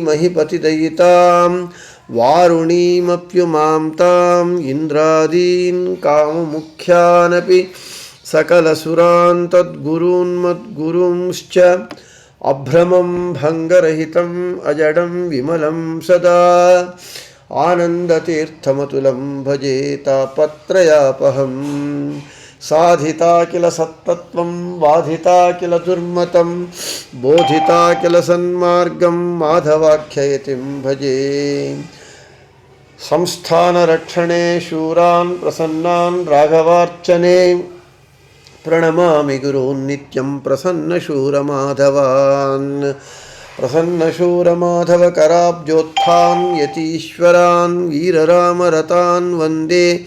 महिपतिदयितां वारुणीमप्युमां ताम् इन्द्रादीन् काममुख्यानपि सकलसुरान् तद्गुरून्मद्गुरुंश्च अभ्रमं भङ्गरहितम् अजडं विमलं सदा। आनन्दतीर्थमतुलं भजे तापत्रयापहम्। साधिता किल सत्तत्वं बाधिता किल दुर्मतं बोधिता किल सन्मार्गं, माधवाख्ययतिं भजे। संस्थानरक्षणे शूरान् प्रसन्नान् राघवार्चने प्रणमामि गुरून् नित्यं प्रसन्नशूरमाधवान्। प्रसन्नशूरमाधवकराब्जोत्थान्, यतीश्वरान्, वीररामरतान् वंदे।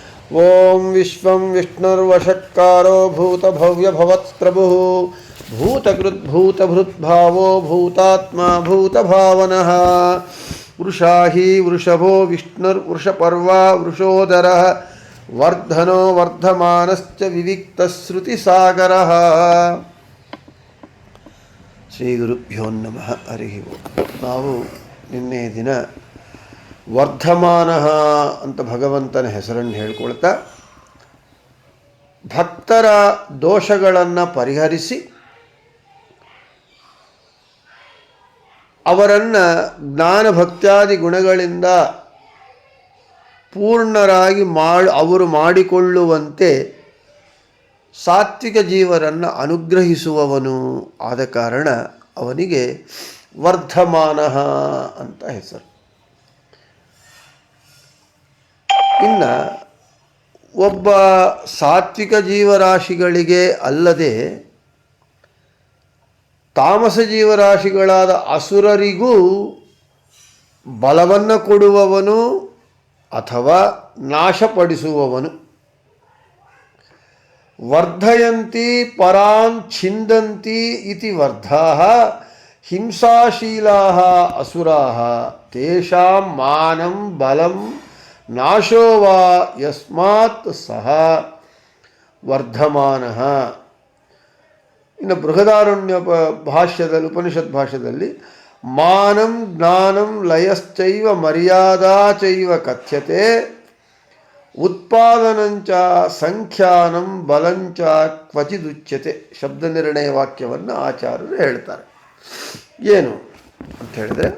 ॐ विश्वं विष्णुर्वषट्कारो भूतभव्यभवत्प्रभुः भूतकृद्भूतभृद्भावो भूतात्मा भूतभावनः वृषा हि वृषभो विष्णुर्वृषपर्वा वृषोदरः वर्धनो वर्धमानश्च विविक्तश्रुतिसागरः ಶ್ರೀ ಗುರುಭ್ಯೋ ನಮಃ ಹರಿ ಓಂ ನಾವು ನಿನ್ನೆ ದಿನ ವರ್ಧಮಾನ ಅಂತ ಭಗವಂತನ ಹೆಸರನ್ನು ಹೇಳ್ಕೊಳ್ತಾ ಭಕ್ತರ ದೋಷಗಳನ್ನು ಪರಿಹರಿಸಿ ಅವರನ್ನು ಜ್ಞಾನ ಭಕ್ತ್ಯಾದಿ ಗುಣಗಳಿಂದ ಪೂರ್ಣರಾಗಿ ಮಾಡಿ ಅವರು ಮಾಡಿಕೊಳ್ಳುವಂತೆ ಸಾತ್ವಿಕ ಜೀವರನ್ನು ಅನುಗ್ರಹಿಸುವವನು ಆದ ಕಾರಣ ಅವನಿಗೆ ವರ್ಧಮಾನ ಅಂತ ಹೆಸರು. ಇನ್ನು ಒಬ್ಬ ಸಾತ್ವಿಕ ಜೀವರಾಶಿಗಳಿಗೆ ಅಲ್ಲದೆ ತಾಮಸ ಜೀವರಾಶಿಗಳಾದ ಅಸುರರಿಗೂ ಬಲವನ್ನು ಕೊಡುವವನು ಅಥವಾ ನಾಶಪಡಿಸುವವನು. ವರ್ಧಯಂತಿ ಪರಾನ್ ಛಿಂದಂತಿ ಇತಿ ವರ್ಧಾ, ಹಿಂಸಾಶೀಲಾ ಅಸುರಾ, ತೇಷಾಂ ಮಾನಂ ಬಲಂ ನಾಶೋ ವಾ ಯಸ್ಮಾತ್ ಸಹ ವರ್ಧಮಾನ. ಇನ್ನು ಬೃಹದಾರಣ್ಯ ಭಾಷ್ಯದಲ್ಲಿ, ಉಪನಿಷತ್ ಭಾಷ್ಯದಲ್ಲಿ, ಮಾನಂ ಜ್ಞಾನಂ ಲಯಶ್ಚೈವ ಮರ್ಯಾದಾ ಚೈವ ಕಥ್ಯತೆ ಉತ್ಪಾದನಂಚ ಸಂಖ್ಯಾನಂ ಬಲಂಚ ಕ್ವಚಿದುಚ್ಯತೆ, ಶಬ್ದ ನಿರ್ಣಯ ವಾಕ್ಯವನ್ನು ಆಚಾರ್ಯರು ಹೇಳ್ತಾರೆ. ಏನು ಅಂತ ಹೇಳಿದ್ರೆ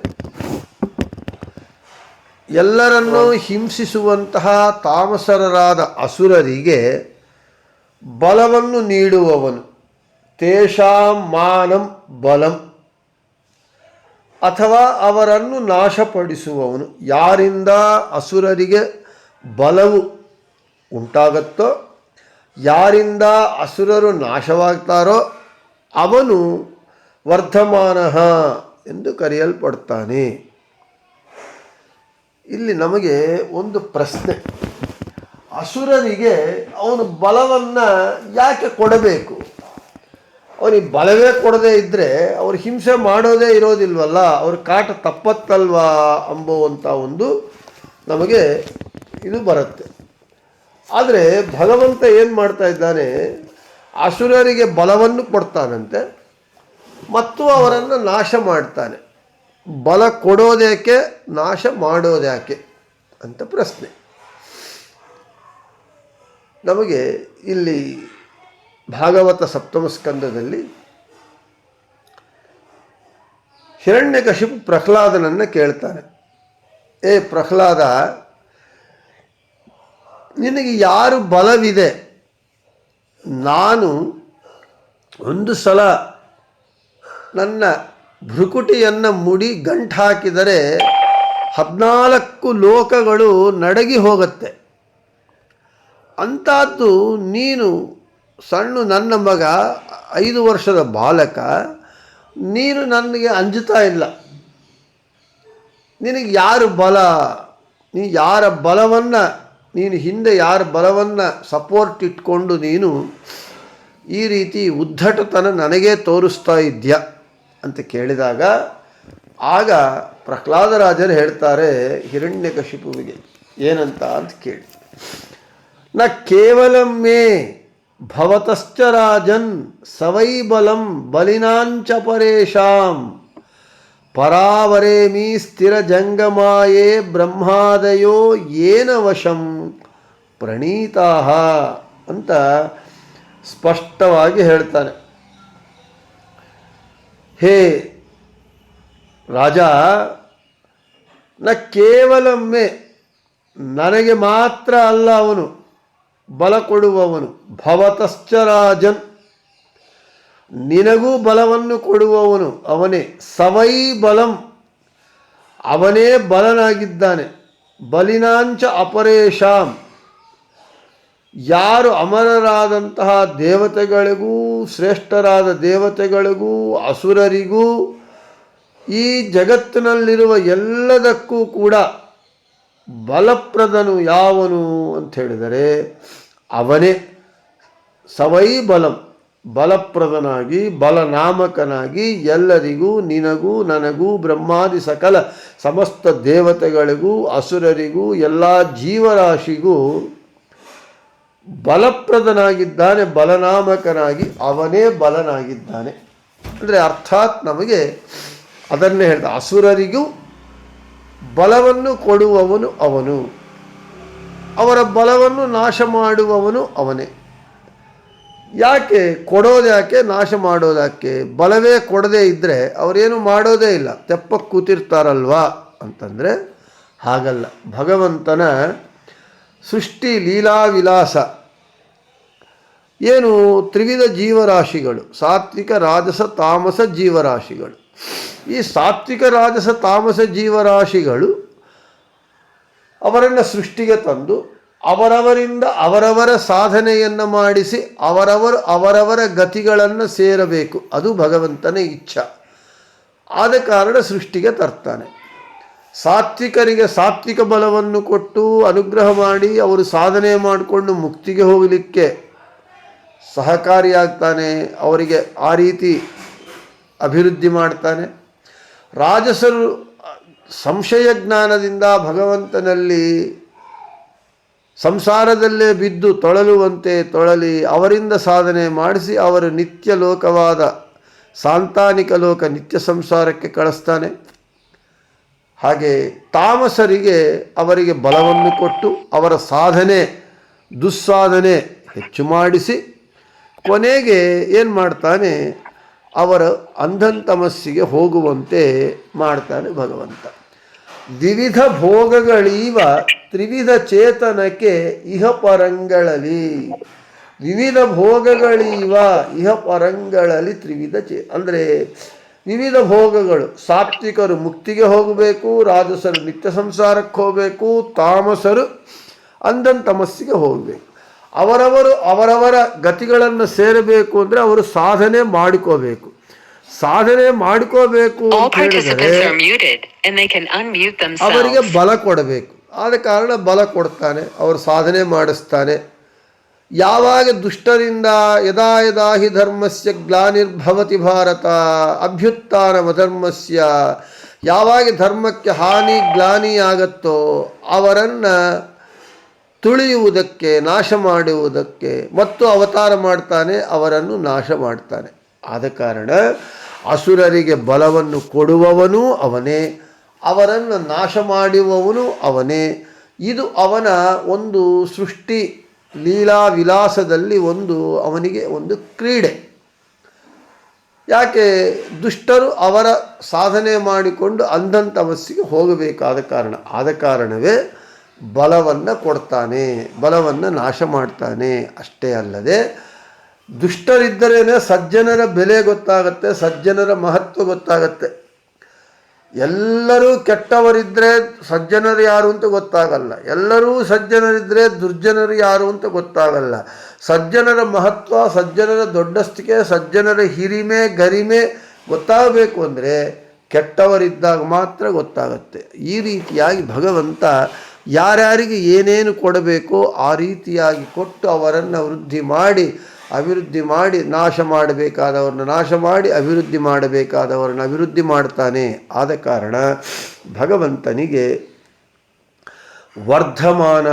ಎಲ್ಲರನ್ನೂ ಹಿಂಸಿಸುವಂತಹ ತಾಮಸರರಾದ ಅಸುರರಿಗೆ ಬಲವನ್ನು ನೀಡುವವನು. ತೇಷಾಂ ಮಾನಂ ಬಲಂ. ಅಥವಾ ಅವರನ್ನು ನಾಶಪಡಿಸುವವನು. ಯಾರಿಂದ ಅಸುರರಿಗೆ ಬಲವು ಉಂಟಾಗತ್ತೋ, ಯಾರಿಂದ ಅಸುರರು ನಾಶವಾಗ್ತಾರೋ ಅವನು ವರ್ಧಮಾನ ಎಂದು ಕರೆಯಲ್ಪಡ್ತಾನೆ. ಇಲ್ಲಿ ನಮಗೆ ಒಂದು ಪ್ರಶ್ನೆ. ಅಸುರರಿಗೆ ಅವನು ಬಲವನ್ನು ಯಾಕೆ ಕೊಡಬೇಕು? ಅವನಿಗೆ ಬಲವೇ ಕೊಡದೇ ಇದ್ದರೆ ಅವರು ಹಿಂಸೆ ಮಾಡೋದೇ ಇರೋದಿಲ್ವಲ್ಲ, ಅವ್ರ ಕಾಟ ತಪ್ಪತ್ತಲ್ವಾ ಅಂಬುವಂಥ ಒಂದು ನಮಗೆ ಇದು ಬರುತ್ತೆ. ಆದರೆ ಭಗವಂತ ಏನು ಮಾಡ್ತಾ ಇದ್ದಾನೆ? ಅಸುರರಿಗೆ ಬಲವನ್ನು ಕೊಡ್ತಾನಂತೆ, ಮತ್ತು ಅವರನ್ನು ನಾಶ ಮಾಡ್ತಾನೆ. ಬಲ ಕೊಡೋದ್ಯಾಕೆ, ನಾಶ ಮಾಡೋದ್ಯಾಕೆ ಅಂತ ಪ್ರಶ್ನೆ. ನಮಗೆ ಇಲ್ಲಿ ಭಾಗವತ ಸಪ್ತಮ ಸ್ಕಂದದಲ್ಲಿ ಹಿರಣ್ಯಕಶಿಪು ಪ್ರಹ್ಲಾದನನ್ನು ಕೇಳ್ತಾನೆ ಏ ಪ್ರಹ್ಲಾದ, ನಿನಗೆ ಯಾರು ಬಲವಿದೆ? ನಾನು ಒಂದು ಸಲ ನನ್ನ ಭ್ರುಕುಟಿಯನ್ನು ಮುಡಿ ಗಂಟು ಹಾಕಿದರೆ ಹದಿನಾಲ್ಕು ಲೋಕಗಳು ನಡಗಿ ಹೋಗುತ್ತೆ. ಅಂಥದ್ದು ನೀನು ಸಣ್ಣ ನನ್ನ ಮಗ, ಐದು ವರ್ಷದ ಬಾಲಕ, ನೀನು ನನಗೆ ಅಂಜುತ್ತಾ ಇಲ್ಲ. ನಿನಗೆ ಯಾರು ಬಲ? ನೀ ಯಾರ ಬಲವನ್ನು, ನೀನು ಹಿಂದೆ ಯಾರ ಬಲವನ್ನು ಸಪೋರ್ಟ್ ಇಟ್ಕೊಂಡು ನೀನು ಈ ರೀತಿ ಉದ್ಧಟತನ ನನಗೇ ತೋರಿಸ್ತಾ ಇದೆಯಾ? ಅಂತ ಕೇಳಿದಾಗ ಆಗ ಪ್ರಹ್ಲಾದರಾಜರು ಹೇಳ್ತಾರೆ, ಹಿರಣ್ಯಕಶಿಪುವಿಗೆ ಏನಂತ ಅಂತ ಕೇಳಿ. ನ ಕೇವಲ ಮೇ ಭವತಶ್ಚ ರಾಜನ್ ಸವೈಬಲಂ ಬಲಿನಾಂಚ ಪರೇಶಾಂ. ಪರಾವರೇಮಿ ಸ್ಥಿರ ಜಂಗಮಾಯೇ ಬ್ರಹ್ಮಾದಯೋ ಏನ ವಶಂ ಪ್ರಣೀತಾ ಅಂತ ಸ್ಪಷ್ಟವಾಗಿ ಹೇಳ್ತಾನೆ. ಹೇ ರಾಜ, ನ ಕೇವಲಮ್ಮೆ ನನಗೆ ಮಾತ್ರ ಅಲ್ಲ ಅವನು, ಬಲ ಕೊಡುವವನು. ಭವತಶ್ಚ ರಾಜನ್. ನಿನಗೂ ಬಲವನ್ನು ಕೊಡುವವನು ಅವನೇ, ಸವೈ ಬಲಂ. ಅವನೇ ಬಲನಾಗಿದ್ದಾನೆ. ಬಲಿನಾಂಚ ಅಪರೇಶಾಂ ಯಾರು ಅಮರರಾದಂತಹ ದೇವತೆಗಳಿಗೂ, ಶ್ರೇಷ್ಠರಾದ ದೇವತೆಗಳಿಗೂ, ಅಸುರರಿಗೂ, ಈ ಜಗತ್ತಿನಲ್ಲಿರುವ ಎಲ್ಲದಕ್ಕೂ ಕೂಡ ಬಲಪ್ರದನು ಯಾವನು ಅಂತ ಹೇಳಿದರೆ ಅವನೇ. ಸವೈ ಬಲಂ, ಬಲಪ್ರದನಾಗಿ, ಬಲನಾಮಕನಾಗಿ, ಎಲ್ಲರಿಗೂ, ನಿನಗೂ, ನನಗೂ, ಬ್ರಹ್ಮಾದಿ ಸಕಲ, ಸಮಸ್ತ ದೇವತೆಗಳಿಗೂ, ಅಸುರರಿಗೂ, ಎಲ್ಲ ಜೀವರಾಶಿಗೂ ಬಲಪ್ರದನಾಗಿದ್ದಾನೆ, ಬಲನಾಮಕನಾಗಿ ಅವನೇ ಬಲನಾಗಿದ್ದಾನೆ. ಅಂದರೆ ಅರ್ಥಾತ್ ನಮಗೆ ಅದನ್ನೇ ಹೇಳಿದ, ಅಸುರರಿಗೂ ಬಲವನ್ನು ಕೊಡುವವನು ಅವನು. ಅವರ ಬಲವನ್ನು ನಾಶ ಮಾಡುವವನು ಅವನೇ. ಯಾಕೆ ಕೊಡೋದು ಯಾಕೆ, ನಾಶ ಮಾಡೋದಾಕೆ ಬಲವೇ ಕೊಡದೇ ಇದ್ದರೆ ಅವರೇನು ಮಾಡೋದೇ ಇಲ್ಲ. ತೆಪ್ಪಕ್ಕೆ ಕೂತಿರ್ತಾರಲ್ವಾ ಅಂತಂದರೆ ಹಾಗಲ್ಲ. ಭಗವಂತನ ಸೃಷ್ಟಿ ಲೀಲಾ ವಿಲಾಸ ಏನು ತ್ರಿವಿಧ ಜೀವರಾಶಿಗಳು, ಸಾತ್ವಿಕ, ರಾಜಸ, ತಾಮಸ, ಜೀವರಾಶಿಗಳು. ಈ ಸಾತ್ವಿಕ, ರಾಜಸ, ತಾಮಸ, ಜೀವರಾಶಿಗಳು ಅವರನ್ನು ಸೃಷ್ಟಿಗೆ ತಂದು ಅವರವರಿಂದ ಅವರವರ ಸಾಧನೆಯನ್ನು ಮಾಡಿಸಿ ಅವರವರು ಅವರವರ ಗತಿಗಳನ್ನು ಸೇರಬೇಕು. ಅದು ಭಗವಂತನ ಇಚ್ಛ. ಆದ ಕಾರಣ ಸೃಷ್ಟಿಗೆ ತರ್ತಾನೆ. ಸಾತ್ವಿಕರಿಗೆ ಸಾತ್ವಿಕ ಬಲವನ್ನು ಕೊಟ್ಟು ಅನುಗ್ರಹ ಮಾಡಿ ಅವರು ಸಾಧನೆ ಮಾಡಿಕೊಂಡು ಮುಕ್ತಿಗೆ ಹೋಗಲಿಕ್ಕೆ ಸಹಕಾರಿಯಾಗ್ತಾನೆ, ಅವರಿಗೆ ಆ ರೀತಿ ಅಭಿವೃದ್ಧಿ ಮಾಡ್ತಾನೆ. ರಾಜಸರು ಸಂಶಯ ಜ್ಞಾನದಿಂದ ಭಗವಂತನಲ್ಲಿ ಸಂಸಾರದಲ್ಲೇ ಬಿದ್ದು ತೊಳಲುವಂತೆ ತೊಳಲಿ, ಅವರಿಂದ ಸಾಧನೆ ಮಾಡಿಸಿ ಅವರು ನಿತ್ಯ ಲೋಕವಾದ ಸಾಂತಾನಿಕ ಲೋಕ, ನಿತ್ಯ ಸಂಸಾರಕ್ಕೆ ಕಳಿಸ್ತಾನೆ. ಹಾಗೆ ತಾಮಸರಿಗೆ ಅವರಿಗೆ ಬಲವನ್ನು ಕೊಟ್ಟು ಅವರ ಸಾಧನೆ, ದುಸ್ಸಾಧನೆ ಹೆಚ್ಚು ಮಾಡಿಸಿ ಕೊನೆಗೆ ಏನು ಮಾಡ್ತಾನೆ? ಅವರ ಅಂಧಂತಮಸ್ಸಿಗೆ ಹೋಗುವಂತೆ ಮಾಡ್ತಾನೆ ಭಗವಂತ. ವಿವಿಧ ಭೋಗಗಳೀವ ತ್ರಿವಿಧ ಚೇತನಕ್ಕೆ ಇಹ ಪರಂಗಳಲ್ಲಿ ವಿವಿಧ ಭೋಗಗಳೀವ ಇಹ ಪರಂಗಳಲ್ಲಿ ತ್ರಿವಿಧ ಚೇ ಅಂದರೆ ವಿವಿಧ ಭೋಗಗಳು. ಸಾತ್ವಿಕರು ಮುಕ್ತಿಗೆ ಹೋಗಬೇಕು ರಾಜಸರು ನಿತ್ಯ ಸಂಸಾರಕ್ಕೆ ಹೋಗಬೇಕು ತಾಮಸರು ಅಂಧನ್ ತಮಸ್ಸಿಗೆ ಹೋಗಬೇಕು. ಅವರವರು ಅವರವರ ಗತಿಗಳನ್ನು ಸೇರಬೇಕು ಅಂದರೆ ಅವರು ಸಾಧನೆ ಮಾಡಿಕೋಬೇಕು. ಸಾಧನೆ ಮಾಡಿಕೋಬೇಕು ಅಂತ ಹೇಳಿದರೆ ಅವರಿಗೆ ಬಲ ಕೊಡಬೇಕು. ಆದ ಕಾರಣ ಬಲ ಕೊಡ್ತಾನೆ ಅವರು ಸಾಧನೆ ಮಾಡಿಸ್ತಾನೆ ಯಾವಾಗ ದುಷ್ಟರಿಂದ ಯದಾ ಯದಾ ಹಿ ಧರ್ಮಸ್ಯ ಗ್ಲಾನಿರ್ಭವತಿ ಭಾರತ ಅಭ್ಯುತ್ಥಾನಮಧರ್ಮಸ್ಯ ಯಾವಾಗ ಧರ್ಮಕ್ಕೆ ಹಾನಿ ಗ್ಲಾನಿ ಆಗತ್ತೋ ಅವರನ್ನು ತುಳಿಯುವುದಕ್ಕೆ, ನಾಶ ಮಾಡುವುದಕ್ಕೆ ಮತ್ತು ಅವತಾರ ಮಾಡ್ತಾನೆ, ಅವರನ್ನು ನಾಶ ಮಾಡ್ತಾನೆ. ಆದ ಕಾರಣ ಅಸುರರಿಗೆ ಬಲವನ್ನು ಕೊಡುವವನೂ ಅವನೇ, ಅವರನ್ನು ನಾಶ ಮಾಡುವವನು ಅವನೇ. ಇದು ಅವನ ಒಂದು ಸೃಷ್ಟಿ. ಲೀಲಾ ವಿಲಾಸದಲ್ಲಿ ಒಂದು ಅವನಿಗೆ ಒಂದು ಕ್ರೀಡೆ. ಯಾಕೆ? ದುಷ್ಟರು ಅವರ ಸಾಧನೆ ಮಾಡಿಕೊಂಡು ಅಂಧಂತಮಸ್ಸಿಗೆ ಹೋಗಬೇಕಾದ ಕಾರಣ. ಆದ ಕಾರಣವೇ ಬಲವನ್ನು ಕೊಡ್ತಾನೆ, ಬಲವನ್ನು ನಾಶ ಮಾಡ್ತಾನೆ. ಅಷ್ಟೇ ಅಲ್ಲದೆ ದುಷ್ಟರಿದ್ದರೇನೆ ಸಜ್ಜನರ ಬೆಲೆ ಗೊತ್ತಾಗತ್ತೆ, ಸಜ್ಜನರ ಮಹತ್ವ ಗೊತ್ತಾಗತ್ತೆ. ಎಲ್ಲರೂ ಕೆಟ್ಟವರಿದ್ದರೆ ಸಜ್ಜನರು ಯಾರು ಅಂತ ಗೊತ್ತಾಗಲ್ಲ. ಎಲ್ಲರೂ ಸಜ್ಜನರಿದ್ದರೆ ದುರ್ಜನರು ಯಾರು ಅಂತ ಗೊತ್ತಾಗಲ್ಲ. ಸಜ್ಜನರ ಮಹತ್ವ, ಸಜ್ಜನರ ದೊಡ್ಡಸ್ತಿಕೆ, ಸಜ್ಜನರ ಹಿರಿಮೆ, ಗರಿಮೆ ಗೊತ್ತಾಗಬೇಕು ಅಂದರೆ ಕೆಟ್ಟವರಿದ್ದಾಗ ಮಾತ್ರ ಗೊತ್ತಾಗುತ್ತೆ. ಈ ರೀತಿಯಾಗಿ ಭಗವಂತ ಯಾರ್ಯಾರಿಗೆ ಏನೇನು ಕೊಡಬೇಕೋ ಆ ರೀತಿಯಾಗಿ ಕೊಟ್ಟು ಅವರನ್ನು ವೃದ್ಧಿ ಮಾಡಿ ಅಭಿವೃದ್ಧಿ ಮಾಡಿ ನಾಶ ಮಾಡಬೇಕಾದವ್ರನ್ನ ನಾಶ ಮಾಡಿ ಅಭಿವೃದ್ಧಿ ಮಾಡಬೇಕಾದವರನ್ನು ಅಭಿವೃದ್ಧಿ ಮಾಡ್ತಾನೆ ಆದ ಕಾರಣ ಭಗವಂತನಿಗೆ ವರ್ಧಮಾನ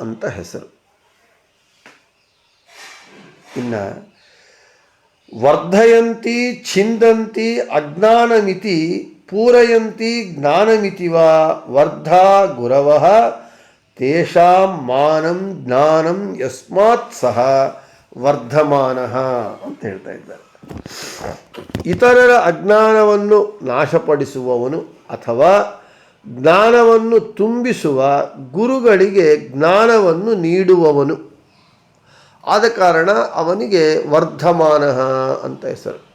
ಅಂತ ಹೆಸರು. ಇನ್ನು ವರ್ಧಯಂತಿ ಛಿಂದಂತಿ ಅಜ್ಞಾನಮಿತಿ ಪೂರಯಂತಿ ಜ್ಞಾನಮಿತಿ ವಾ ವರ್ಧಾ ಗುರವ ತೇಷಾಂ ಮಾನಂ ಜ್ಞಾನಂ ಯಸ್ಮಾತ್ ಸಹ ವರ್ಧಮಾನ ಅಂತ ಹೇಳ್ತಾ ಇದ್ದಾರೆ. ಇತರರ ಅಜ್ಞಾನವನ್ನು ನಾಶಪಡಿಸುವವನು ಅಥವಾ ಜ್ಞಾನವನ್ನು ತುಂಬಿಸುವ ಗುರುಗಳಿಗೆ ಜ್ಞಾನವನ್ನು ನೀಡುವವನು. ಆದ ಕಾರಣ ಅವನಿಗೆ ವರ್ಧಮಾನ ಅಂತ ಹೆಸರು.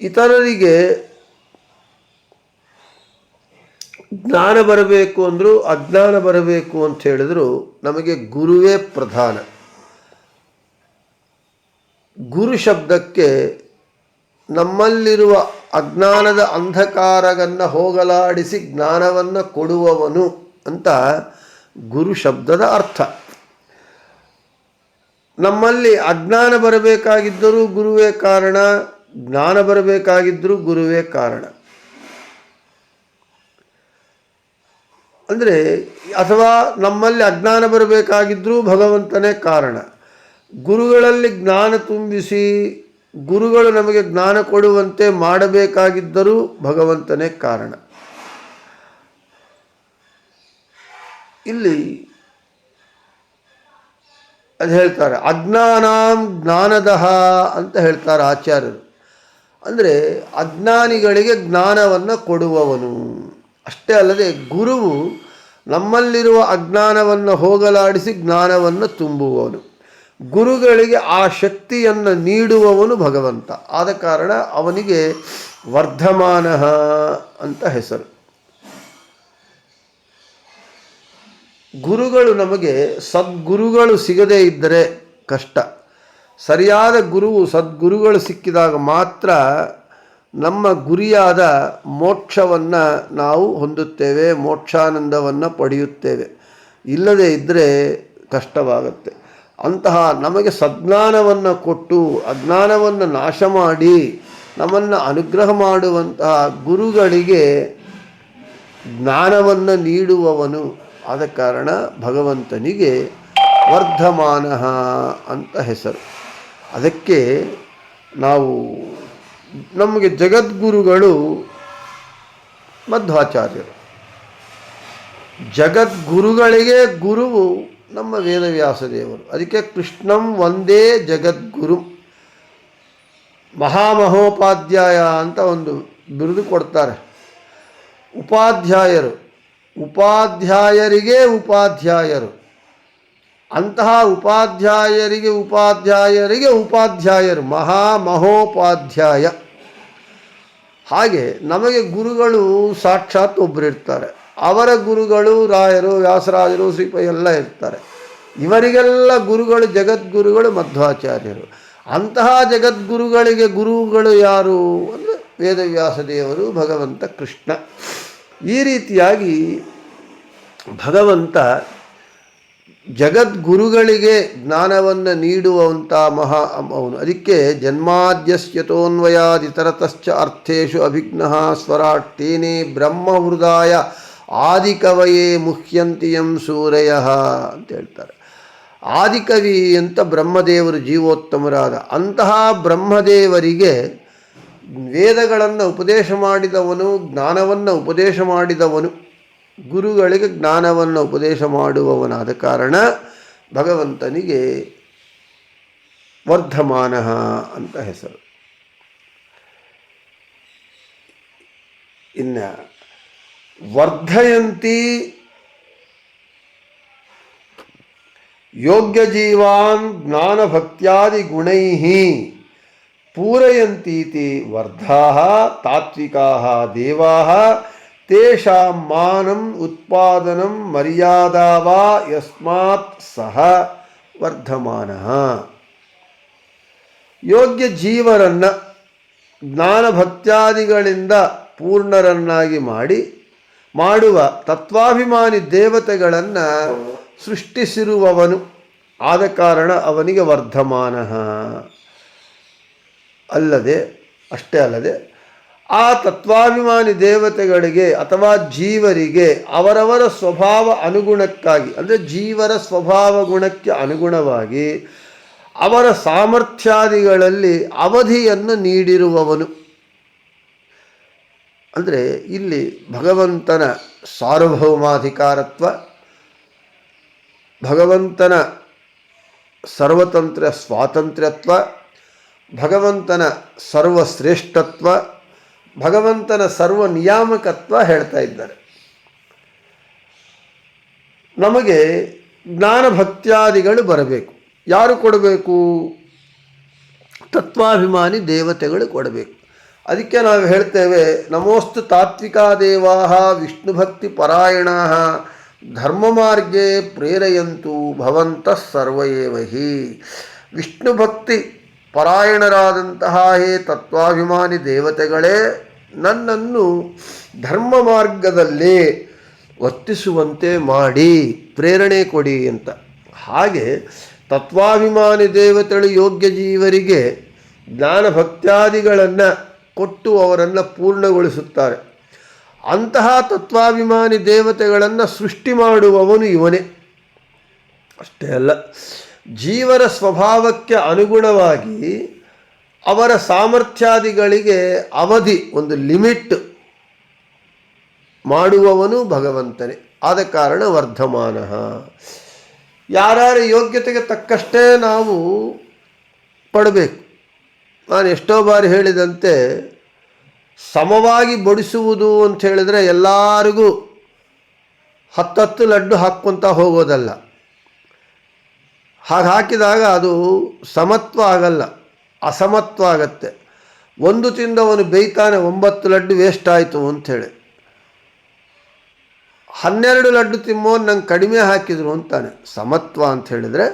ಇತರರಿಗೆ ಜ್ಞಾನ ಬರಬೇಕು ಅಂದರೂ ಅಜ್ಞಾನ ಬರಬೇಕು ಅಂತ ಹೇಳಿದ್ರು ನಮಗೆ ಗುರುವೇ ಪ್ರಧಾನ. ಗುರು ಶಬ್ದಕ್ಕೆ ನಮ್ಮಲ್ಲಿರುವ ಅಜ್ಞಾನದ ಅಂಧಕಾರವನ್ನು ಹೋಗಲಾಡಿಸಿ ಜ್ಞಾನವನ್ನು ಕೊಡುವವನು ಅಂತ ಗುರು ಶಬ್ದದ ಅರ್ಥ. ನಮ್ಮಲ್ಲಿ ಅಜ್ಞಾನ ಬರಬೇಕಾಗಿದ್ದರೂ ಗುರುವೇ ಕಾರಣ, ಜ್ಞಾನ ಬರಬೇಕಾಗಿದ್ದರೂ ಗುರುವೇ ಕಾರಣ. ಅಂದರೆ, ಅಥವಾ ನಮ್ಮಲ್ಲಿ ಅಜ್ಞಾನ ಬರಬೇಕಾಗಿದ್ದರೂ ಭಗವಂತನೇ ಕಾರಣ. ಗುರುಗಳಲ್ಲಿ ಜ್ಞಾನ ತುಂಬಿಸಿ, ಗುರುಗಳು ನಮಗೆ ಜ್ಞಾನ ಕೊಡುವಂತೆ ಮಾಡಬೇಕಾಗಿದ್ದರೂ ಭಗವಂತನೇ ಕಾರಣ. ಇಲ್ಲಿ ಅದು ಹೇಳ್ತಾರೆ, ಅಜ್ಞಾನಾಂ ಜ್ಞಾನದಹ ಅಂತ ಹೇಳ್ತಾರೆ ಆಚಾರ್ಯರು. ಅಂದರೆ, ಅಜ್ಞಾನಿಗಳಿಗೆ ಜ್ಞಾನವನ್ನು ಕೊಡುವವನು. ಅಷ್ಟೇ ಅಲ್ಲದೆ ಗುರುವು ನಮ್ಮಲ್ಲಿರುವ ಅಜ್ಞಾನವನ್ನು ಹೋಗಲಾಡಿಸಿ ಜ್ಞಾನವನ್ನು ತುಂಬುವವನು. ಗುರುಗಳಿಗೆ ಆ ಶಕ್ತಿಯನ್ನು ನೀಡುವವನು ಭಗವಂತ. ಆದ ಕಾರಣ ಅವನಿಗೆ ವರ್ಧಮಾನ ಅಂತ ಹೆಸರು. ಗುರುಗಳು ನಮಗೆ ಸದ್ಗುರುಗಳು ಸಿಗದೇ ಇದ್ದರೆ ಕಷ್ಟ. ಸರಿಯಾದ ಗುರುವು ಸದ್ಗುರುಗಳು ಸಿಕ್ಕಿದಾಗ ಮಾತ್ರ ನಮ್ಮ ಗುರಿಯಾದ ಮೋಕ್ಷವನ್ನು ನಾವು ಹೊಂದುತ್ತೇವೆ, ಮೋಕ್ಷಾನಂದವನ್ನು ಪಡೆಯುತ್ತೇವೆ. ಇಲ್ಲದೇ ಇದ್ದರೆ ಕಷ್ಟವಾಗುತ್ತೆ. ಅಂತಹ ನಮಗೆ ಸಜ್ಞಾನವನ್ನು ಕೊಟ್ಟು, ಅಜ್ಞಾನವನ್ನು ನಾಶ ಮಾಡಿ, ನಮ್ಮನ್ನು ಅನುಗ್ರಹ ಮಾಡುವಂತಹ ಗುರುಗಳಿಗೆ ಜ್ಞಾನವನ್ನು ನೀಡುವವನು ಆದ ಕಾರಣ ಭಗವಂತನಿಗೆ ವರ್ಧಮಾನ ಅಂತ ಹೆಸರು. ಅದಕ್ಕೆ ನಾವು ನಮಗೆ ಜಗದ್ಗುರುಗಳು ಮಧ್ವಾಚಾರ್ಯರು. ಜಗದ್ಗುರುಗಳಿಗೆ ಗುರುವು ನಮ್ಮ ವೇದವ್ಯಾಸ ದೇವರು ಅದಕ್ಕೆ ಕೃಷ್ಣಂ ಒಂದೇ ಜಗದ್ಗುರು. ಮಹಾಮಹೋಪಾಧ್ಯಾಯ ಅಂತ ಒಂದು ಬಿರುದು ಕೊಡ್ತಾರೆ. ಉಪಾಧ್ಯಾಯರು. ಉಪಾಧ್ಯಾಯರಿಗೆ ಉಪಾಧ್ಯಾಯರು. ಅಂತಹ ಉಪಾಧ್ಯಾಯರಿಗೆ ಉಪಾಧ್ಯಾಯರಿಗೆ ಉಪಾಧ್ಯಾಯರು, ಮಹಾ ಮಹೋಪಾಧ್ಯಾಯ. ಹಾಗೆ ನಮಗೆ ಗುರುಗಳು ಸಾಕ್ಷಾತ್ ಒಬ್ಬರಿರ್ತಾರೆ ಅವರ ಗುರುಗಳು ರಾಯರು, ವ್ಯಾಸರಾಜರು, ಶ್ರೀಪ ಎಲ್ಲ ಇರ್ತಾರೆ. ಇವರಿಗೆಲ್ಲ ಗುರುಗಳು ಜಗದ್ಗುರುಗಳು, ಮಧ್ವಾಚಾರ್ಯರು. ಅಂತಹ ಜಗದ್ಗುರುಗಳಿಗೆ ಗುರುಗಳು ಯಾರು ಅಂದರೆ ವೇದವ್ಯಾಸ ದೇವರು, ಭಗವಂತ ಕೃಷ್ಣ. ಈ ರೀತಿಯಾಗಿ ಭಗವಂತ ಜಗದ್ಗುರುಗಳಿಗೆ ಜ್ಞಾನವನ್ನು ನೀಡುವಂಥ ಮಹಾ ಅವನು. ಅದಕ್ಕೆ ಜನ್ಮಾದ್ಯಸ್ಯತೋನ್ವಯಾದಿತರತಶ್ಚ ಅರ್ಥೇಶು ಅಭಿಘ್ನ ಸ್ವರಾಟ್ ತೇನೇ ಬ್ರಹ್ಮಹೃದಾಯ ಆದಿಕವಯೇ ಮುಹ್ಯಂತಿಯಂ ಸೂರಯ ಅಂತ ಹೇಳ್ತಾರೆ. ಆದಿಕವಿ ಅಂತ ಬ್ರಹ್ಮದೇವರು ಜೀವೋತ್ತಮರಾದ ಅಂತಹ ಬ್ರಹ್ಮದೇವರಿಗೆ ವೇದಗಳನ್ನು ಉಪದೇಶ ಮಾಡಿದವನು, ಜ್ಞಾನವನ್ನು ಉಪದೇಶ ಮಾಡಿದವನು. ಗುರುಗಳಿಗೆ ಜ್ಞಾನವನ್ನು ಉಪದೇಶ ಮಾಡುವವನಾದ ಕಾರಣ ಭಗವಂತನಿಗೆ ವರ್ಧಮಾನ ಅಂತ ಹೆಸರು. ಇನ್ನು ವರ್ಧಯಂತಿ ಯೋಗ್ಯ ಜೀವಾನ್ ಜ್ಞಾನಭಕ್ತಿಯಾದಿ ಗುಣೈ ಪೂರಯಂತೀತಿ ವರ್ಧಾ ತಾತ್ವಿಕಾ ದೇವಾ ತೇಷಾಂ ಮಾನಂ ಉತ್ಪಾದನಂ ಮರ್ಯಾದಾ ವಾ ಯಸ್ಮಾತ್ ಸಹ ವರ್ಧಮಾನ ಯೋಗ್ಯ ಜೀವರನ್ನು ಜ್ಞಾನಭಕ್ತ್ಯಾದಿಗಳಿಂದ ಪೂರ್ಣರನ್ನಾಗಿ ಮಾಡಿ, ಮಾಡುವ ತತ್ವಾಭಿಮಾನಿ ದೇವತೆಗಳನ್ನು ಸೃಷ್ಟಿಸಿರುವವನು ಆದ ಕಾರಣ ಅವನಿಗೆ ವರ್ಧಮಾನ. ಅಲ್ಲದೆ, ಅಷ್ಟೇ ಅಲ್ಲದೆ ಆ ತತ್ವಾಭಿಮಾನಿ ದೇವತೆಗಳಿಗೆ ಅಥವಾ ಜೀವರಿಗೆ ಅವರವರ ಸ್ವಭಾವ ಅನುಗುಣಕ್ಕಾಗಿ, ಅಂದರೆ ಜೀವರ ಸ್ವಭಾವ ಗುಣಕ್ಕೆ ಅನುಗುಣವಾಗಿ ಅವರ ಸಾಮರ್ಥ್ಯಾದಿಗಳಲ್ಲಿ ಅವಧಿಯನ್ನು ನೀಡಿರುವವನು. ಅಂದರೆ ಇಲ್ಲಿ ಭಗವಂತನ ಸಾರ್ವಭೌಮಾಧಿಕಾರತ್ವ, ಭಗವಂತನ ಸರ್ವತಂತ್ರ ಸ್ವಾತಂತ್ರ್ಯತ್ವ, ಭಗವಂತನ ಸರ್ವಶ್ರೇಷ್ಠತ್ವ ಭಗವಂತನ ಸರ್ವ ನಿಯಾಮಕತ್ವ ಹೇಳ್ತಾ ಇದ್ದಾರೆ. ನಮಗೆ ಜ್ಞಾನ ಭಕ್ತ್ಯಾದಿಗಳು ಬರಬೇಕು. ಯಾರು ಕೊಡಬೇಕು? ತತ್ವಾಭಿಮಾನಿ ದೇವತೆಗಳು ಕೊಡಬೇಕು. ಅದಕ್ಕೆ ನಾವು ಹೇಳ್ತೇವೆ, ನಮೋಸ್ತು ತಾತ್ವಿಕಾ ದೇವಾ ವಿಷ್ಣು ಭಕ್ತಿ ಪರಾಯಣ ಧರ್ಮ ಮಾರ್ಗೇ ಪ್ರೇರೆಯಂತು ಭವಂತ ಸರ್ವೇವಹಿ ವಿಷ್ಣು ಭಕ್ತಿ ಪರಾಯಣರಾದಂತಹ ಹೇ ತತ್ವಾಭಿಮಾನಿ ದೇವತೆಗಳೇ ನನ್ನನ್ನು ಧರ್ಮ ಮಾರ್ಗದಲ್ಲಿ ವರ್ತಿಸುವಂತೆ ಮಾಡಿ ಪ್ರೇರಣೆ ಕೊಡಿ ಅಂತ. ಹಾಗೆ ತತ್ವಾಭಿಮಾನಿ ದೇವತೆಗಳು ಯೋಗ್ಯ ಜೀವರಿಗೆ ಜ್ಞಾನ ಭಕ್ತ್ಯಾದಿಗಳನ್ನು ಕೊಟ್ಟು ಅವರನ್ನು ಪೂರ್ಣಗೊಳಿಸುತ್ತಾರೆ. ಅಂತಹ ತತ್ವಾಭಿಮಾನಿ ದೇವತೆಗಳನ್ನು ಸೃಷ್ಟಿ ಮಾಡುವವನು ಇವನೇ. ಅಷ್ಟೇ ಅಲ್ಲ. ಜೀವರ ಸ್ವಭಾವಕ್ಕೆ ಅನುಗುಣವಾಗಿ ಅವರ ಸಾಮರ್ಥ್ಯಾದಿಗಳಿಗೆ ಅವಧಿ, ಒಂದು ಲಿಮಿಟ್ ಮಾಡುವವನು ಭಗವಂತನೇ. ಆದ ಕಾರಣ ವರ್ಧಮಾನ. ಯಾರ್ಯಾರ ಯೋಗ್ಯತೆಗೆ ತಕ್ಕಷ್ಟೇ ನಾವು ಪಡಬೇಕು. ನಾನು ಎಷ್ಟೋ ಬಾರಿ ಹೇಳಿದಂತೆ, ಸಮವಾಗಿ ಬಡಿಸುವುದು ಅಂತ ಹೇಳಿದರೆ ಎಲ್ಲರಿಗೂ ಹತ್ತತ್ತು ಲಡ್ಡು ಹಾಕ್ಕೊತ ಹೋಗೋದಲ್ಲ. ಹಾಗೆ ಹಾಕಿದಾಗ ಅದು ಸಮತ್ವ ಆಗಲ್ಲ, ಅಸಮತ್ವ ಆಗತ್ತೆ. ಒಂದು ತಿಂದವನು ಬೇಯ್ತಾನೆ, ಒಂಬತ್ತು ಲಡ್ಡು ವೇಸ್ಟ್ ಆಯಿತು ಅಂಥೇಳಿ. ಹನ್ನೆರಡು ಲಡ್ಡು ತಿಮ್ಮೋ ನಂಗೆ ಕಡಿಮೆ ಹಾಕಿದ್ರು ಅಂತಾನೆ, ಸಮತ್ವ ಅಂತ ಹೇಳಿದರೆ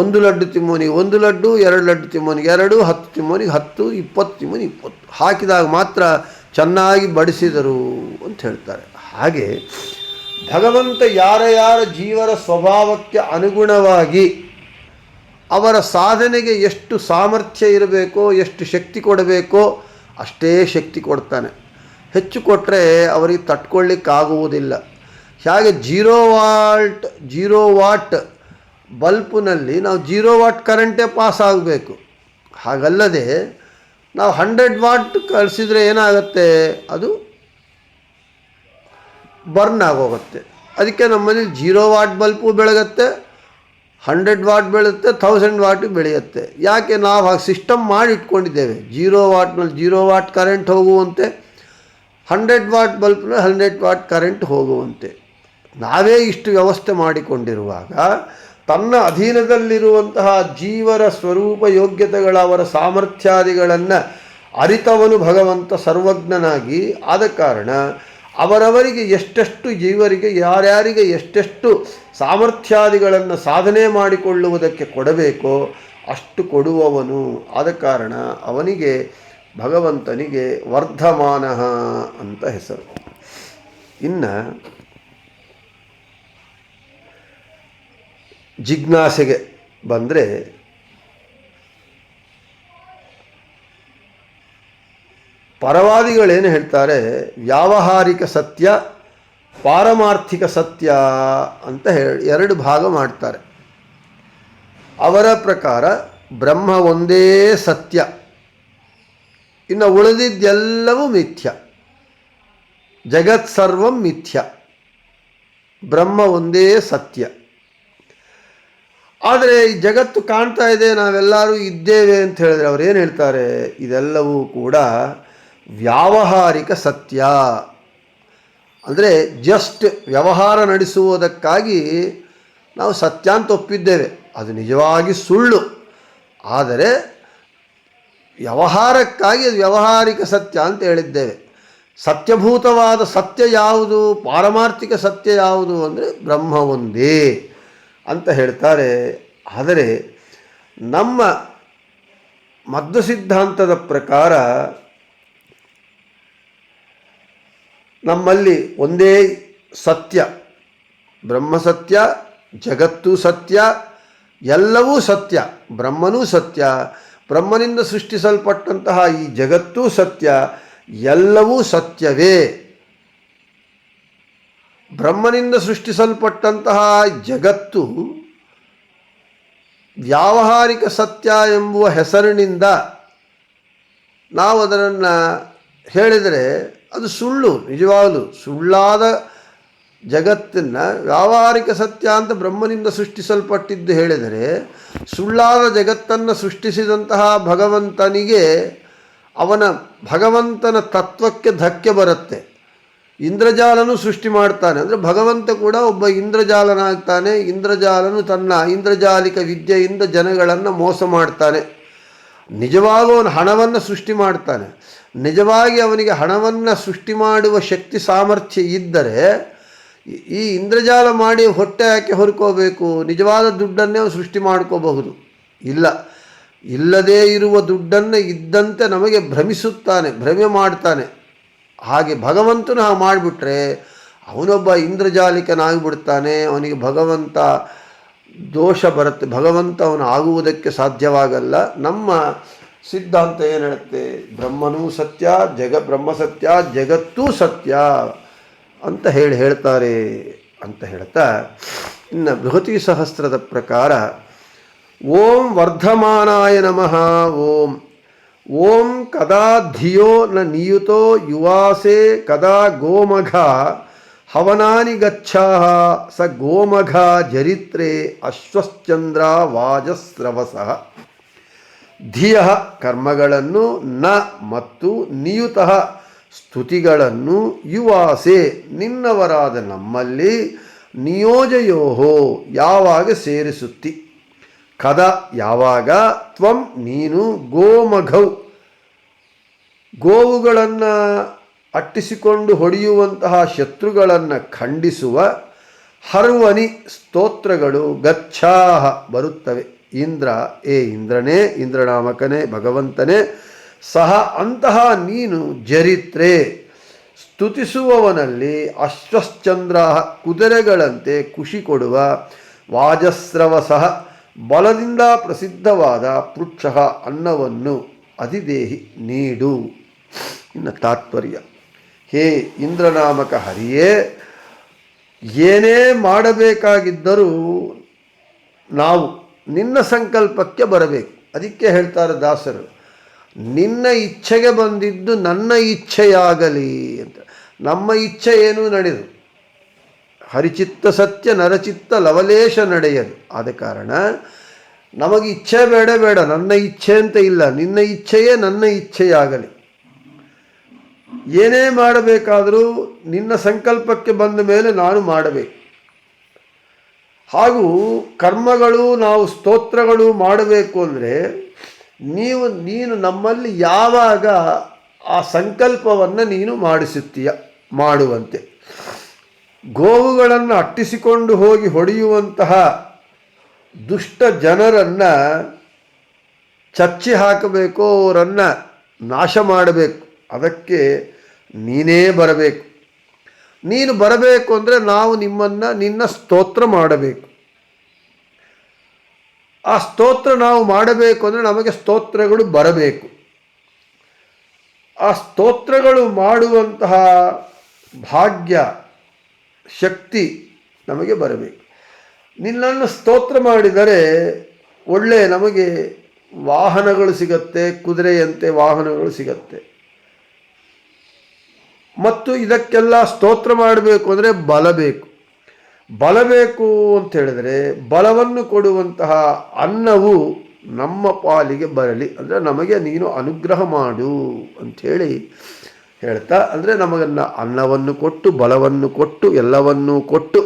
ಒಂದು ಲಡ್ಡು ತಿಮ್ಮೋನಿಗೆ ಒಂದು ಲಡ್ಡು, ಎರಡು ಲಡ್ಡು ತಿಮ್ಮೋನಿಗೆ ಎರಡು, ಹತ್ತು ತಿಮ್ಮೋನಿಗೆ ಹತ್ತು, ಇಪ್ಪತ್ತು ತಿಮ್ಮೋನಿಗೆ ಇಪ್ಪತ್ತು. ಹಾಕಿದಾಗ ಮಾತ್ರ ಚೆನ್ನಾಗಿ ಬಡಿಸಿದರು ಅಂತ ಹೇಳ್ತಾರೆ. ಹಾಗೆ ಭಗವಂತ ಯಾರ ಯಾರ ಜೀವರ ಸ್ವಭಾವಕ್ಕೆ ಅನುಗುಣವಾಗಿ ಅವರ ಸಾಧನೆಗೆ ಎಷ್ಟು ಸಾಮರ್ಥ್ಯ ಇರಬೇಕೋ, ಎಷ್ಟು ಶಕ್ತಿ ಕೊಡಬೇಕೋ, ಅಷ್ಟೇ ಶಕ್ತಿ ಕೊಡ್ತಾನೆ. ಹೆಚ್ಚು ಕೊಟ್ಟರೆ ಅವರಿಗೆ ತಟ್ಕೊಳ್ಳಿಕ್ಕಾಗುವುದಿಲ್ಲ ಹಾಗೆ ಜೀರೋ ವಾಲ್ಟ್ ಜೀರೋ ವಾಟ್ ಬಲ್ಪ್ನಲ್ಲಿ ನಾವು ಜೀರೋ ವಾಟ್ ಕರೆಂಟೇ ಪಾಸ್ ಆಗಬೇಕು. ಹಾಗಲ್ಲದೆ ನಾವು ಹಂಡ್ರೆಡ್ ವಾಟ್ ಕಳಿಸಿದರೆ ಏನಾಗುತ್ತೆ? ಅದು ಬರ್ನ್ ಆಗೋಗುತ್ತೆ. ಅದಕ್ಕೆ ನಮ್ಮಲ್ಲಿ ಜೀರೋ ವಾಟ್ ಬಲ್ಪು ಬೆಳಗತ್ತೆ. ಹಂಡ್ರೆಡ್ ವಾಟ್ ಬೆಳೆಯುತ್ತೆ ಥೌಸಂಡ್ ವಾಟ್ ಬೆಳೆಯುತ್ತೆ. ಯಾಕೆ ನಾವು ಹಾಗೆ ಸಿಸ್ಟಮ್ ಮಾಡಿ ಇಟ್ಕೊಂಡಿದ್ದೇವೆ? ಜೀರೋ ವಾಟ್ನಲ್ಲಿ ಜೀರೋ ವಾಟ್ ಕರೆಂಟ್ ಹೋಗುವಂತೆ, ಹಂಡ್ರೆಡ್ ವಾಟ್ ಬಲ್ಬ್ನಲ್ಲಿ ಹಂಡ್ರೆಡ್ ವಾಟ್ ಕರೆಂಟ್ ಹೋಗುವಂತೆ. ನಾವೇ ಇಷ್ಟು ವ್ಯವಸ್ಥೆ ಮಾಡಿಕೊಂಡಿರುವಾಗ, ತನ್ನ ಅಧೀನದಲ್ಲಿರುವಂತಹ ಜೀವರ ಸ್ವರೂಪ ಯೋಗ್ಯತೆಗಳ ಅವರ ಸಾಮರ್ಥ್ಯಾದಿಗಳನ್ನು ಅರಿತವನು ಭಗವಂತ ಸರ್ವಜ್ಞನಾಗಿ ಆದ ಕಾರಣ ಅವರವರಿಗೆ ಎಷ್ಟೆಷ್ಟು ಜೀವರಿಗೆ, ಯಾರ್ಯಾರಿಗೆ ಎಷ್ಟೆಷ್ಟು ಸಾಮರ್ಥ್ಯಾದಿಗಳನ್ನು ಸಾಧನೆ ಮಾಡಿಕೊಳ್ಳುವುದಕ್ಕೆ ಕೊಡಬೇಕೋ ಅಷ್ಟು ಕೊಡುವವನು. ಆದ ಕಾರಣ ಅವನಿಗೆ ಭಗವಂತನಿಗೆ ವರ್ಧಮಾನ ಅಂತ ಹೆಸರು. ಇನ್ನು ಜಿಜ್ಞಾಸೆಗೆ ಬಂದರೆ ಪರವಾದಿಗಳೇನು ಹೇಳ್ತಾರೆ, ವ್ಯಾವಹಾರಿಕ ಸತ್ಯ, ಪಾರಮಾರ್ಥಿಕ ಸತ್ಯ ಅಂತ ಹೇಳಿ ಎರಡು ಭಾಗ ಮಾಡ್ತಾರೆ. ಅವರ ಪ್ರಕಾರ ಬ್ರಹ್ಮ ಒಂದೇ ಸತ್ಯ. ಇನ್ನು ಉಳಿದಿದ್ದೆಲ್ಲವೂ ಮಿಥ್ಯ. ಜಗತ್ ಸರ್ವಂ ಮಿಥ್ಯ. ಬ್ರಹ್ಮ ಒಂದೇ ಸತ್ಯ. ಆದರೆ ಈ ಜಗತ್ತು ಕಾಣ್ತಾ ಇದೆ, ನಾವೆಲ್ಲರೂ ಇದ್ದೇವೆ ಅಂತ ಹೇಳಿದ್ರೆ ಅವ್ರು ಏನು ಹೇಳ್ತಾರೆ, ಇದೆಲ್ಲವೂ ಕೂಡ ವ್ಯಾವಹಾರಿಕ ಸತ್ಯ. ಅಂದರೆ ಜಸ್ಟ್ ವ್ಯವಹಾರ ನಡೆಸುವುದಕ್ಕಾಗಿ ನಾವು ಸತ್ಯ ಅಂತ ಒಪ್ಪಿದ್ದೇವೆ. ಅದು ನಿಜವಾಗಿ ಸುಳ್ಳು. ಆದರೆ ವ್ಯವಹಾರಕ್ಕಾಗಿ ಅದು ವ್ಯಾವಹಾರಿಕ ಸತ್ಯ ಅಂತ ಹೇಳಿದ್ದೇವೆ. ಸತ್ಯಭೂತವಾದ ಸತ್ಯ ಯಾವುದು, ಪಾರಮಾರ್ಥಿಕ ಸತ್ಯ ಯಾವುದು ಅಂದರೆ ಬ್ರಹ್ಮ ಒಂದೇ ಅಂತ ಹೇಳ್ತಾರೆ. ಆದರೆ ನಮ್ಮ ಮದ್ದು ಸಿದ್ಧಾಂತದ ಪ್ರಕಾರ ನಮ್ಮಲ್ಲಿ ಒಂದೇ ಸತ್ಯ ಬ್ರಹ್ಮ ಸತ್ಯ ಜಗತ್ತು ಸತ್ಯ, ಎಲ್ಲವೂ ಸತ್ಯ, ಬ್ರಹ್ಮನೂ ಸತ್ಯ, ಬ್ರಹ್ಮನಿಂದ ಸೃಷ್ಟಿಸಲ್ಪಟ್ಟಂತಹ ಈ ಜಗತ್ತೂ ಸತ್ಯ, ಎಲ್ಲವೂ ಸತ್ಯವೇ. ಬ್ರಹ್ಮನಿಂದ ಸೃಷ್ಟಿಸಲ್ಪಟ್ಟಂತಹ ಜಗತ್ತು ವ್ಯಾವಹಾರಿಕ ಸತ್ಯ ಎಂಬುವ ಹೆಸರಿನಿಂದ ನಾವು ಅದನ್ನು ಹೇಳಿದರೆ ಅದು ಸುಳ್ಳು, ನಿಜವಾಗಲು. ಸುಳ್ಳಾದ ಜಗತ್ತನ್ನು ವ್ಯಾವಹಾರಿಕ ಸತ್ಯ ಅಂತ ಬ್ರಹ್ಮನಿಂದ ಸೃಷ್ಟಿಸಲ್ಪಟ್ಟಿದ್ದು ಹೇಳಿದರೆ, ಸುಳ್ಳಾದ ಜಗತ್ತನ್ನು ಸೃಷ್ಟಿಸಿದಂತಹ ಭಗವಂತನಿಗೆ ಅವನ ಭಗವಂತನ ತತ್ವಕ್ಕೆ ಧಕ್ಕೆ ಬರುತ್ತೆ. ಇಂದ್ರಜಾಲನು ಸೃಷ್ಟಿ ಮಾಡ್ತಾನೆ. ಅಂದರೆ ಭಗವಂತ ಕೂಡ ಒಬ್ಬ ಇಂದ್ರಜಾಲನಾಗ್ತಾನೆ. ಇಂದ್ರಜಾಲನು ತನ್ನ ಇಂದ್ರಜಾಲಿಕ ವಿದ್ಯೆಯಿಂದ ಜನಗಳನ್ನು ಮೋಸ ಮಾಡ್ತಾನೆ. ನಿಜವಾಗೂ ಅವನು ಹಣವನ್ನು ಸೃಷ್ಟಿ ಮಾಡ್ತಾನೆ. ನಿಜವಾಗಿ ಅವನಿಗೆ ಹಣವನ್ನು ಸೃಷ್ಟಿ ಮಾಡುವ ಶಕ್ತಿ ಸಾಮರ್ಥ್ಯ ಇದ್ದರೆ ಈ- ಇಂದ್ರಜಾಲ ಮಾಡಿ ಹೊಟ್ಟೆ ಯಾಕೆ ಹೊರ್ಕೋಬೇಕು. ನಿಜವಾದ ದುಡ್ಡನ್ನೇ ಅವನು ಸೃಷ್ಟಿ ಮಾಡ್ಕೋಬಹುದು. ಇಲ್ಲ. ಇಲ್ಲದೇ ಇರುವ ದುಡ್ಡನ್ನು ಇದ್ದಂತೆ ನಮಗೆ ಭ್ರಮಿಸುತ್ತಾನೆ, ಭ್ರಮೆ ಮಾಡ್ತಾನೆ. ಹಾಗೆ ಭಗವಂತನು ಹಾಗೆ ಮಾಡಿಬಿಟ್ರೆ ಅವನೊಬ್ಬ ಇಂದ್ರಜಾಲಿಕನಾಗಿಬಿಡ್ತಾನೆ. ಅವನಿಗೆ ಭಗವಂತ ದೋಷ ಬರುತ್ತೆ. ಭಗವಂತ ಅವನು ಆಗುವುದಕ್ಕೆ ಸಾಧ್ಯವಾಗಲ್ಲ. ನಮ್ಮ ಸಿದ್ಧಾಂತ ಏನು ಹೇಳುತ್ತೆ? ಬ್ರಹ್ಮನೂ ಸತ್ಯ, ಜಗ, ಬ್ರಹ್ಮ ಸತ್ಯ, ಜಗತ್ತೂ ಸತ್ಯ ಅಂತ ಹೇಳಿ ಹೇಳ್ತಾರೆ ಅಂತ ಹೇಳ್ತಾ, ಇನ್ನು ಬೃಹತಿ ಸಹಸ್ರದ ಪ್ರಕಾರ, ಓಂ ವರ್ಧಮಾನಾಯ ನಮಃ, ಓಂ. ಓಂ ಕದಾ ಧಿಯೋ ನ ನಿಯುತೋ ಯುವಾಸೆ ಕದಾ ಗೋಮಘ ಹವನಾನಿ ಗಚ್ಚಾಹ ಸ ಗೋಮಘ ಜರಿತ್ರೆ ಅಶ್ವಶ್ಚಂದ್ರ ವಾಜಸ್ರವಸ. ಧಿಯ ಕರ್ಮಗಳನ್ನು ನ ಮತ್ತು ನಿಯುತ ಸ್ತುತಿಗಳನ್ನು ಯುವಾಸೆ ನಿನ್ನವರಾದ ನಮ್ಮಲ್ಲಿ ನಿಯೋಜಯೋಹೋ, ಯಾವಾಗ ಸೇರಿಸುತ್ತಿ? ಕದ ಯಾವಾಗ? ತ್ವಂ ನೀನು ಗೋಮಘೌ. ಗೋವುಗಳನ್ನು ಅಟ್ಟಿಸಿಕೊಂಡು ಹೊಡೆಯುವಂತಹ ಶತ್ರುಗಳನ್ನು ಖಂಡಿಸುವ ಹರ್ವನಿ ಸ್ತೋತ್ರಗಳು ಗಚ್ಛಾಹ ಬರುತ್ತವೆ. ಇಂದ್ರ, ಏ ಇಂದ್ರನೇ, ಇಂದ್ರನಾಮಕನೇ, ಭಗವಂತನೇ, ಸಹ ಅಂತಹ ನೀನು ಜರಿತ್ರೆ. ಸ್ತುತಿಸುವವನಲ್ಲಿ ಅಶ್ವಶ್ಚಂದ್ರ ಕುದುರೆಗಳಂತೆ ಖುಷಿ ಕೊಡುವ ವಾಜಸ್ರವ ಸಹ ಬಲದಿಂದ ಪ್ರಸಿದ್ಧವಾದ ಪೃಕ್ಷ ಅನ್ನವನ್ನು ಅಧಿದೇಹಿ ನೀಡು. ಇನ್ನು ತಾತ್ಪರ್ಯ. ಹೇ ಇಂದ್ರನಾಮಕ ಹರಿಯೇ, ಏನೇ ಮಾಡಬೇಕಾಗಿದ್ದರೂ ನಾವು ನಿನ್ನ ಸಂಕಲ್ಪಕ್ಕೆ ಬರಬೇಕು. ಅದಕ್ಕೆ ಹೇಳ್ತಾರೆ ದಾಸರು, ನಿನ್ನ ಇಚ್ಛೆಗೆ ಬಂದಿದ್ದು ನನ್ನ ಇಚ್ಛೆಯಾಗಲಿ ಅಂತ. ನಮ್ಮ ಇಚ್ಛೆ ಏನೂ ನಡೆದು? ಹರಿಚಿತ್ತ ಸತ್ಯ, ನರಚಿತ್ತ ಲವಲೇಶ ನಡೆಯದು. ಆದ ಕಾರಣ ನಮಗೆ ಇಚ್ಛೆ ಬೇಡ ಬೇಡ. ನನ್ನ ಇಚ್ಛೆ ಅಂತ ಇಲ್ಲ. ನಿನ್ನ ಇಚ್ಛೆಯೇ ನನ್ನ ಇಚ್ಛೆಯಾಗಲಿ. ಏನೇ ಮಾಡಬೇಕಾದರೂ ನಿನ್ನ ಸಂಕಲ್ಪಕ್ಕೆ ಬಂದ ಮೇಲೆ ನಾನು ಮಾಡಬೇಕು. ಹಾಗೂ ಕರ್ಮಗಳು ನಾವು ಸ್ತೋತ್ರಗಳು ಮಾಡಬೇಕು ಅಂದರೆ ನೀವು, ನೀನು ನಮ್ಮಲ್ಲಿ ಯಾವಾಗ ಆ ಸಂಕಲ್ಪವನ್ನು ನೀನು ಮಾಡಿಸುತ್ತೀಯ, ಮಾಡುವಂತೆ. ಗೋವುಗಳನ್ನು ಅಟ್ಟಿಸಿಕೊಂಡು ಹೋಗಿ ಹೊಡೆಯುವಂತಹ ದುಷ್ಟ ಜನರನ್ನು ಚಚ್ಚಿ ಹಾಕಬೇಕು, ಅವರನ್ನು ನಾಶ ಮಾಡಬೇಕು. ಅದಕ್ಕೆ ನೀನೇ ಬರಬೇಕು. ನೀನು ಬರಬೇಕು ಅಂದರೆ ನಾವು ನಿಮ್ಮನ್ನು ನಿನ್ನ ಸ್ತೋತ್ರ ಮಾಡಬೇಕು. ಆ ಸ್ತೋತ್ರ ನಾವು ಮಾಡಬೇಕು ಅಂದರೆ ನಮಗೆ ಸ್ತೋತ್ರಗಳು ಬರಬೇಕು. ಆ ಸ್ತೋತ್ರಗಳು ಮಾಡುವಂತಹ ಭಾಗ್ಯ, ಶಕ್ತಿ ನಮಗೆ ಬರಬೇಕು. ನಿನ್ನನ್ನು ಸ್ತೋತ್ರ ಮಾಡಿದರೆ ಒಳ್ಳೆ ನಮಗೆ ವಾಹನಗಳು ಸಿಗತ್ತೆ, ಕುದುರೆಯಂತೆ ವಾಹನಗಳು ಸಿಗತ್ತೆ. ಮತ್ತು ಇದಕ್ಕೆಲ್ಲ ಸ್ತೋತ್ರ ಮಾಡಬೇಕು ಅಂದರೆ ಬಲ ಬೇಕು. ಬಲ ಬೇಕು ಅಂತ ಹೇಳಿದರೆ ಬಲವನ್ನು ಕೊಡುವಂತಹ ಅನ್ನವು ನಮ್ಮ ಪಾಲಿಗೆ ಬರಲಿ. ಅಂದರೆ ನಮಗೆ ನೀನು ಅನುಗ್ರಹ ಮಾಡು ಅಂಥೇಳಿ ಹೇಳ್ತಾ, ಅಂದರೆ ನಮಗನ್ನು ಅನ್ನವನ್ನು ಕೊಟ್ಟು, ಬಲವನ್ನು ಕೊಟ್ಟು, ಎಲ್ಲವನ್ನೂ ಕೊಟ್ಟು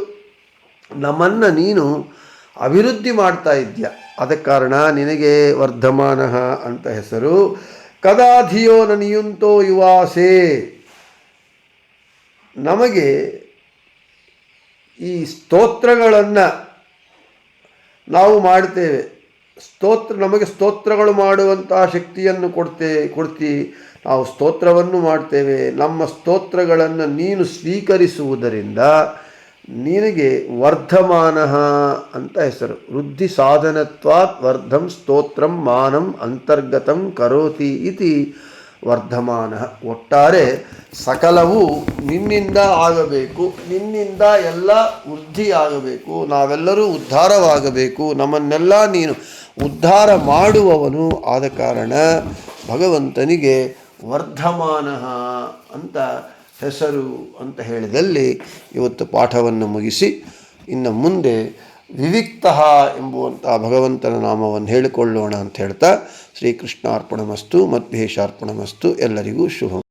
ನಮ್ಮನ್ನು ನೀನು ಅಭಿವೃದ್ಧಿ ಮಾಡ್ತಾ ಇದ್ದೀಯ ಆದ ಕಾರಣ ನಿನಗೆ ವರ್ಧಮಾನ ಅಂತ ಹೆಸರು. ಕದಾಧಿಯೋ ನನಿಯುಂತೋ ಯುವಾಸೆ. ನಮಗೆ ಈ ಸ್ತೋತ್ರಗಳನ್ನು ನಾವು ಮಾಡ್ತೇವೆ ಸ್ತೋತ್ರ, ನಮಗೆ ಸ್ತೋತ್ರಗಳು ಮಾಡುವಂತಹ ಶಕ್ತಿಯನ್ನು ಕೊಡ್ತೇ, ಕೊಡ್ತಿ, ನಾವು ಸ್ತೋತ್ರವನ್ನು ಮಾಡ್ತೇವೆ. ನಮ್ಮ ಸ್ತೋತ್ರಗಳನ್ನು ನೀನು ಸ್ವೀಕರಿಸುವುದರಿಂದ ನಿನಗೆ ವರ್ಧಮಾನ ಅಂತ ಹೆಸರು. ವೃದ್ಧಿ ಸಾಧನತ್ವಾತ್ ವರ್ಧಂ ಸ್ತೋತ್ರಂ ಮಾನಂ ಅಂತರ್ಗತಂ ಕರೋತಿ ಇತಿ ವರ್ಧಮಾನ. ಒಟ್ಟಾರೆ ಸಕಲವು ನಿನ್ನಿಂದ ಆಗಬೇಕು, ನಿನ್ನಿಂದ ಎಲ್ಲ ವೃದ್ಧಿಯಾಗಬೇಕು ನಾವೆಲ್ಲರೂ ಉದ್ಧಾರವಾಗಬೇಕು, ನಮ್ಮನ್ನೆಲ್ಲ ನೀನು ಉದ್ಧಾರ ಮಾಡುವವನು ಆದ ಕಾರಣ ಭಗವಂತನಿಗೆ ವರ್ಧಮಾನ ಅಂತ ಹೆಸರು ಅಂತ ಹೇಳಿದಲ್ಲಿ ಇವತ್ತು ಪಾಠವನ್ನು ಮುಗಿಸಿ, ಇನ್ನು ಮುಂದೆ ವಿವಿಕ್ತ ಎಂಬುವಂತಹ ಭಗವಂತನ ನಾಮವನ್ನು ಹೇಳಿಕೊಳ್ಳೋಣ ಅಂತ ಹೇಳ್ತಾ ಶ್ರೀಕೃಷ್ಣಾರ್ಪಣಮಸ್ತು ಮಧ್ವೇಶಾರ್ಪಣಮಸ್ತು ಎಲ್ಲರಿಗೂ ಶುಭಂ